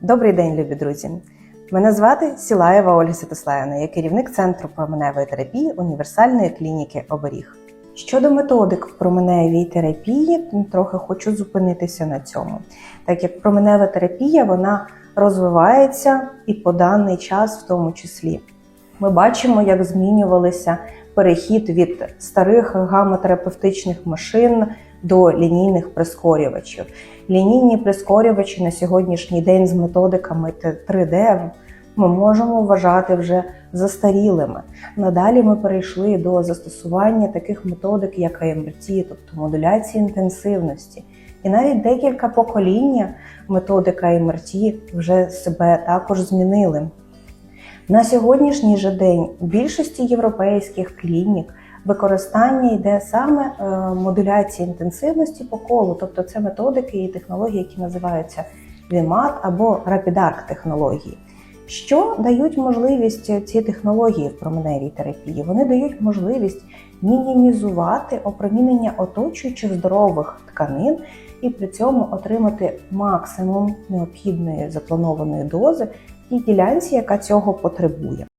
Добрий день, любі друзі! Мене звати Сілаєва Ольга Святославівна, я керівник Центру променевої терапії універсальної клініки Оберіг. Щодо методик променевій терапії, трохи хочу зупинитися на цьому. Так як променева терапія вона розвивається і по даний час в тому числі. Ми бачимо, як змінювалися перехід від старих гамотерапевтичних машин до лінійних прискорювачів. Лінійні прискорювачі на сьогоднішній день з методиками 3D ми можемо вважати вже застарілими. Надалі ми перейшли до застосування таких методик, як АМРТ, тобто модуляції інтенсивності. І навіть декілька покоління методика АМРТ вже себе також змінили. На сьогоднішній же день в більшості європейських клінік використання йде саме е, модуляції інтенсивності по колу, тобто це методики і технології, які називаються VMAT або RapidArc технології. Що дають можливість ці технології в променевій терапії? Вони дають можливість мінімізувати опромінення оточуючих здорових тканин і при цьому отримати максимум необхідної запланованої дози тій ділянці, яка цього потребує.